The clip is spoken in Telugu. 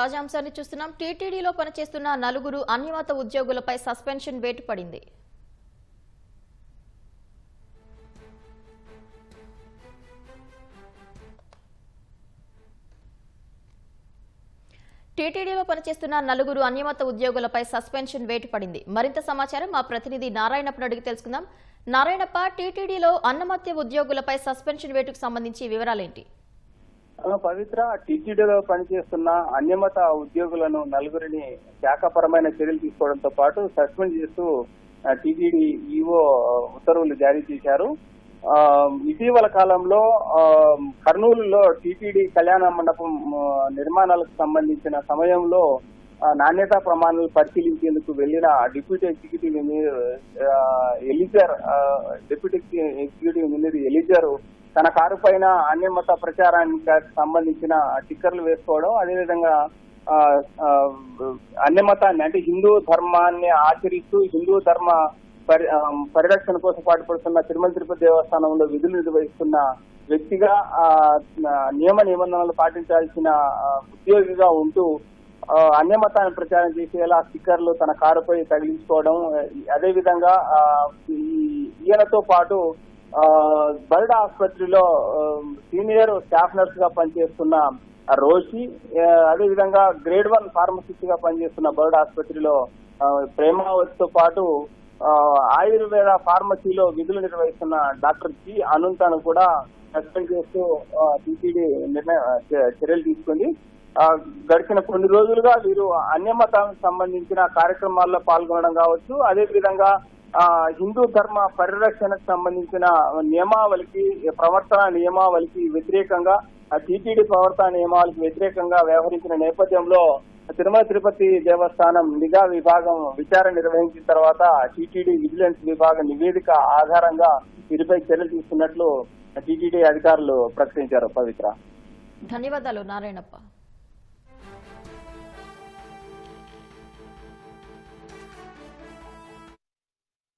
తాజాంశాన్ని చూస్తున్నాం. టీటీడీలో పనిచేస్తున్న నలుగురు అన్యమత ఉద్యోగులపై సస్పెన్షన్ వేటు పడింది. టీటీడీలో పనిచేస్తున్న నలుగురు అన్యమత ఉద్యోగులపై సస్పెన్షన్ వేటు పడింది. మరింత సమాచారం మా ప్రతినిధి నారాయణప్పను అడిగి తెలుసుకుందాం. నారాయణప్ప టీటీడీలో అన్నమత్య ఉద్యోగులపై సస్పెన్షన్ వేటుకు సంబంధించి వివరాలేంటి? పవిత్ర టీటీడీలో పనిచేస్తున్న అన్యమత ఉద్యోగులను నలుగురిని శాఖపరమైన చర్యలు తీసుకోవడంతో పాటు సస్పెండ్ చేస్తూ టీటీడీ ఈఓ ఉత్తర్వులు జారీ చేశారు. ఇటీవల కాలంలో కర్నూలులో టీటీడీ కళ్యాణ మండపం నిర్మాణాలకు సంబంధించిన సమయంలో నాణ్యతా ప్రమాణాలు పరిశీలించేందుకు వెళ్ళిన deputy executive engineer Eliezer deputy executive engineer Eliezer తన కారు పైన అన్యమత ప్రచారానికి సంబంధించిన స్టిక్కర్లు వేసుకోవడం అదేవిధంగా ఆ, మతాన్ని అన్యమతాన్ని అంటే హిందూ ధర్మాన్ని ఆచరిస్తూ హిందూ ధర్మ పరి పరిరక్షణ కోసం పాటుపడుతున్న తిరుమల తిరుపతి దేవస్థానంలో విధులు నిర్వహిస్తున్న వ్యక్తిగా నియమ నిబంధనలు పాటించాల్సిన ఉద్యోగిగా ఉంటూ ఆ, అన్యమతాన్ని ప్రచారం చేసేలా స్టిక్కర్లు తన కారుపై తగిలించుకోవడం అదేవిధంగా ఈయనతో పాటు బర్డ్ ఆసుపత్రిలో సీనియర్ స్టాఫ్ నర్స్గా పనిచేస్తున్న రోషి అదేవిధంగా గ్రేడ్ వన్ ఫార్మసిస్ట్గా పనిచేస్తున్న బర్డ్ ఆసుపత్రిలో ప్రేమావతితో పాటు ఆయుర్వేద ఫార్మసీలో విధులు నిర్వహిస్తున్న డాక్టర్ జి అనంతను కూడా సస్పెండ్ చేస్తూ టీటీడీ నిర్ణయం చ- చర్యలు తీసుకుంది. గడిచిన కొన్ని రోజులుగా వీరు అన్యమతానికి సంబంధించిన కార్యక్రమాల్లో పాల్గొనడం కావచ్చు. అదేవిధంగా హిందూ ధర్మ పరిరక్షణకు సంబంధించిన నియమావళికి ప్రవర్తన నియమావళికి వ్యతిరేకంగా టీటీడీ ప్రవర్తన నియమాలకు వ్యతిరేకంగా వ్యవహరించిన నేపథ్యంలో తిరుమల తిరుపతి దేవస్థానం నిఘా విభాగం విచారణ నిర్వహించిన తర్వాత టీటీడీ విజిలెన్స్ విభాగం నివేదిక ఆధారంగా వీరిపై చర్యలు తీసుకున్నట్లు టీటీడీ అధికారులు ప్రకటించారు. పవిత్ర. ధన్యవాదాలు నారాయణప్ప.